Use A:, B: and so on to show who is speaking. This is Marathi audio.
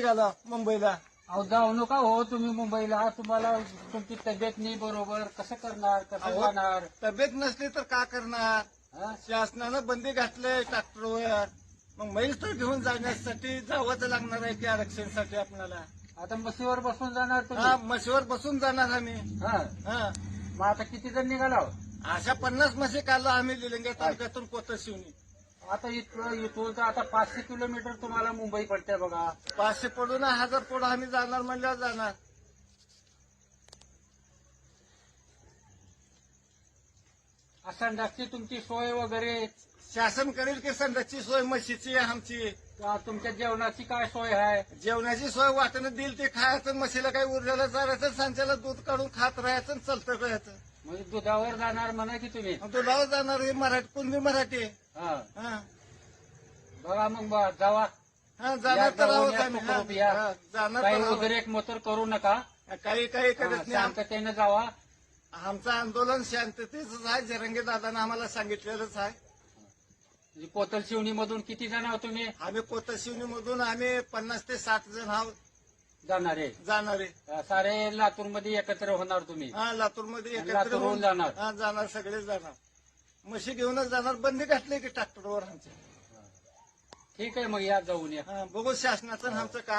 A: गेला मुंबईला.
B: अहो जाऊ नका हो तुम्ही मुंबईला. तुम्हाला तुमची तब्येत नाही बरोबर. कसं करणार? कसं
A: अहो.
B: जाणार?
A: तब्येत नसली तर का करणार?
B: हा?
A: शासनानं बंदी घातलंय ट्रॅक्टरवर. मग मैल तर घेऊन जाण्यासाठी जावंच लागणार आहे की आरक्षणासाठी आपल्याला.
B: आता मशीवर बसून जाणार
A: हा
B: तुम्ही
A: म्हशीवर बसून जाणार आम्ही.
B: हा.
A: हा.
B: मग आता किती जण निघाला हो?
A: अशा पन्नास म्हशी काढलो आम्ही लिलिंगे तालुक्यातून कोतर शिवणी
B: आता इथं इथून तर आता पाचशे किलोमीटर तुम्हाला मुंबई पडते बघा.
A: पाचशे पडून हजार पडून आम्ही जाणार म्हणल्यावर जाणार.
B: संडासची तुमची सोय वगैरे?
A: शासन करेल की संडासची सोय म्हशीची आमची.
B: का तुमच्या जेवणाची काय सोय आहे?
A: जेवणाची सोय वाटणं देईल ते खायचं म्हशीला काही उरलेलं चारायचं सांच्याला दूध काढून खात राहायचं आणि चालतं राहायचं
B: म्हणजे दुधावर जाणार म्हणा की तुम्ही?
A: लाव जाणार हे मराठी कुणबी मराठी.
B: हा.
A: हा.
B: बघा मग बा- जावा.
A: हा जाणार तर आहोत आम्ही. हा. हा, जाणार
B: काही
A: आहोत.
B: उद्रेक मोतर करू नका.
A: काही काही करत नाही.
B: शांततेने जावा.
A: आमचं आंदोलन शांततेच आहे. जरंगे दादानं आम्हाला सांगितलेलंच आहे.
B: म्हणजे कोतल शिवणी मधून किती जण आहोत तुम्ही?
A: आम्ही कोतशिवनी मधून आम्ही पन्नास ते साठ जण आहोत.
B: जाणारे.
A: जाणारे.
B: सारे लातूरमध्ये एकत्र होणार तुम्ही.
A: हा लातूरमध्ये एकत्र
B: लातूरहून
A: होऊन
B: जाणार.
A: हा जाणार सगळे जाणार. म्हशी घेऊनच जाणार बंदी घातली की ट्रॅक्टरवर आमच्या
B: ठीक आहे मग या जाऊन या.
A: हा, बघू शासनाचं आणि आमचं काय